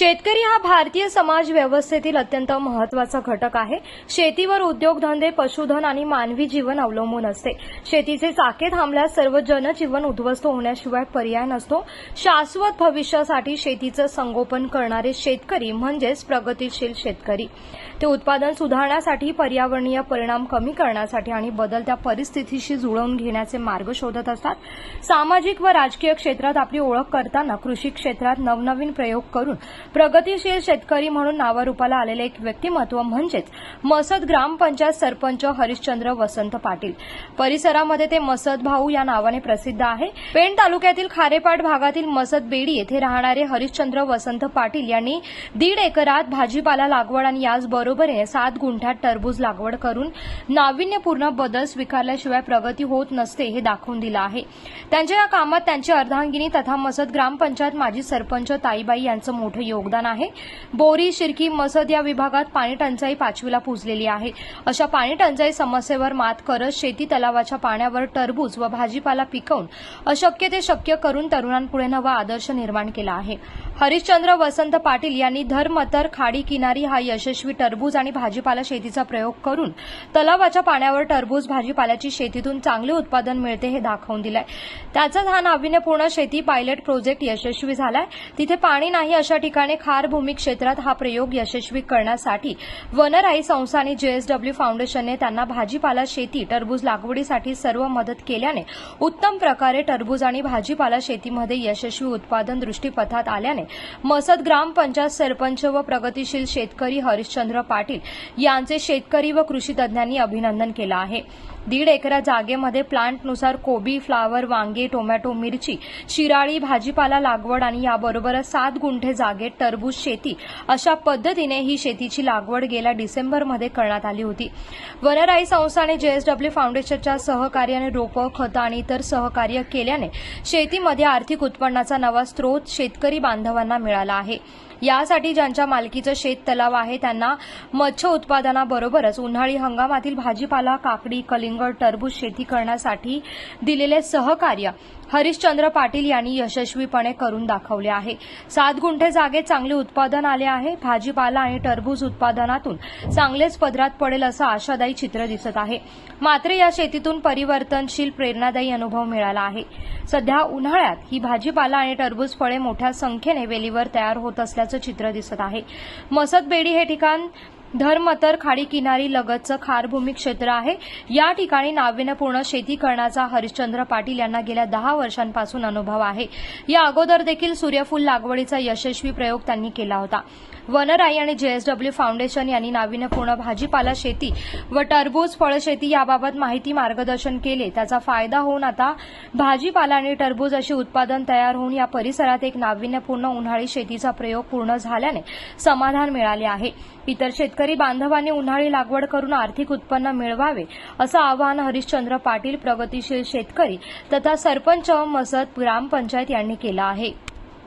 शेतकरी हा भारतीय समाज व्यवस्थेतील अत्यंत महत्त्वाचा घटक आहे. शेतीवर उद्योगधंदे पशुधन आणि मानवी जीवन अवलंबून असते. शेतीचे चाके थांबल्यास सर्व जनजीवन उद्ध्वस्त होण्याशिवाय पर्याय नसतो. शाश्वत भविष्यासाठी शेतीचं संगोपन करणारे शेतकरी म्हणजेच प्रगतीशील शेतकरी. ते उत्पादन सुधारण्यासाठी पर्यावरणीय परिणाम कमी करण्यासाठी आणि बदलत्या परिस्थितीशी जुळवून घेण्याचे मार्ग शोधत असतात. सामाजिक व राजकीय क्षेत्रात आपली ओळख करताना कृषी क्षेत्रात नवनवीन प्रयोग करून प्रगतीशील शेतकरी म्हणून नावारूपाला आलेले एक व्यक्तिमत्व म्हणजेच मसद ग्रामपंचायत सरपंच हरिश्चंद्र वसंत पाटील. परिसरामध्ये ते मसद भाऊ या नावाने प्रसिद्ध आहे. पेण तालुक्यातील खारेपाट भागातील मसद बेडी येथे राहणारे हरिश्चंद्र वसंत पाटील यांनी दीड एकरात भाजीपाला लागवड आणि याचबरोबरीने सात गुंठ्यात टरबूज लागवड करून नाविन्यपूर्ण बदल स्वीकारल्याशिवाय प्रगती होत नसते हे दाखवून दिलं आहे. त्यांच्या या कामात त्यांची अर्धांगिनी तथा मसद ग्रामपंचायत माजी सरपंच ताईबाई यांचं मोठं योगदान आहे. बोरी शिरकी मसद या विभागात पाणी टंचाई पाचवीला पुजलेली आहे. अशा पाणी टंचाई समस्येवर मात करत शेती तलावाच्या पाण्यावर टरबूज व भाजीपाला पिकवून अशक्य ते शक्य करून तरुणांपुढे नवा आदर्श निर्माण केला आहे. हरिश्चंद्र वसंत पाटील यांनी धर्मतर खाडी किनारी हा यशस्वी टरबूज आणि भाजीपाला शेतीचा प्रयोग करून तलावाच्या पाण्यावर टरबूज भाजीपाल्याची शेतीतून चांगले उत्पादन मिळते हे दाखवून दिलंय. त्याचाच हा नाविन्यपूर्ण शेती पायलट प्रोजेक्ट यशस्वी झालाय. तिथे पाणी नाही अशा ठिकाणी खार भूमी क्षेत्रात हा प्रयोग यशस्वी करण्यासाठी वनराई संस्था आणि जेएसडब्ल्यू फाउंडेशनने त्यांना भाजीपाला शेती टरबूज लागवडीसाठी सर्व मदत केल्याने उत्तम प्रकारे टरबूज आणि भाजीपाला शेतीमध्ये यशस्वी उत्पादन दृष्टीपथात आल्याने मसद ग्रामपंचायत सरपंच व प्रगतीशील शेतकरी हरिश्चंद्र पाटील यांचे शेतकरी व कृषी तज्ज्ञांनी अभिनंदन केलं आहे. दीड एकरा जागेमध्ये प्लांटनुसार कोबी फ्लावर वांगे टोमॅटो मिरची शिराळी भाजीपाला लागवड आणि याबरोबरच सात गुंठे जागे टरबूज शेती. अशा पद्धतीने ही शेतीची लागवड गेल्या डिसेंबरमध्ये करण्यात आली होती. वनराई संस्था आणि जेएसडब्ल्यू फाउंडेशनच्या सहकार्याने रोपं खतं आणि इतर सहकार्य केल्याने शेतीमध्ये आर्थिक उत्पन्नाचा नवा स्रोत शेतकरी बांधवांना मिळाला आहे. यासाठी ज्यांच्या मालकीचं शेत तलाव आहे त्यांना मत्स्य उत्पादनाबरोबरच उन्हाळी हंगामातील भाजीपाला काकडी कलिंगड टरबूज शेती करण्यासाठी दिलेले सहकार्य हरिश्चंद्र पाटील यांनी यशस्वीपणे करून दाखवले आहे. सात गुंठे जागेत चांगले उत्पादन आले आहे. भाजीपाला आणि टरबूज उत्पादनातून चांगलेच पदरात पडेल असं आशादायी चित्र दिसत आहे. मात्र या शेतीतून परिवर्तनशील प्रेरणादायी अनुभव मिळाला आहे. सध्या उन्हाळ्यात ही भाजीपाला आणि टरबूज फळे मोठ्या संख्येने वेलीवर तयार होत असल्याचं चित्र दिसत आहे. मसदबेडी हे ठिकाण धर्मतर खाडी किनारी लगतचं खारभूमी क्षेत्र आहे. या ठिकाणी नाविन्यपूर्ण शेती करण्याचा हरिश्चंद्र पाटील यांना गेल्या दहा वर्षांपासून अनुभव आहे. या अगोदर देखील सूर्यफूल लागवडीचा यशस्वी प्रयोग त्यांनी केला होता. वनराई आणि जेएसडब्ल्यू फाउंडेशन यांनी नाविन्यपूर्ण भाजीपाला शेती व टरबूज फळशेती याबाबत माहिती मार्गदर्शन केले. त्याचा फायदा होऊन आता भाजीपाला आणि टरबूज अशी उत्पादन तयार होऊन या परिसरात एक नाविन्यपूर्ण उन्हाळी शेतीचा प्रयोग पूर्ण झाल्याने समाधान मिळाले आहे. इतर शेतकरी बांधवांनी उन्हाळी लागवड करून आर्थिक उत्पन्न मिळवावे असं आवाहन हरिश्चंद्र पाटील प्रगतीशील शेतकरी तथा सरपंच मसद ग्रामपंचायत यांनी केलं आहे.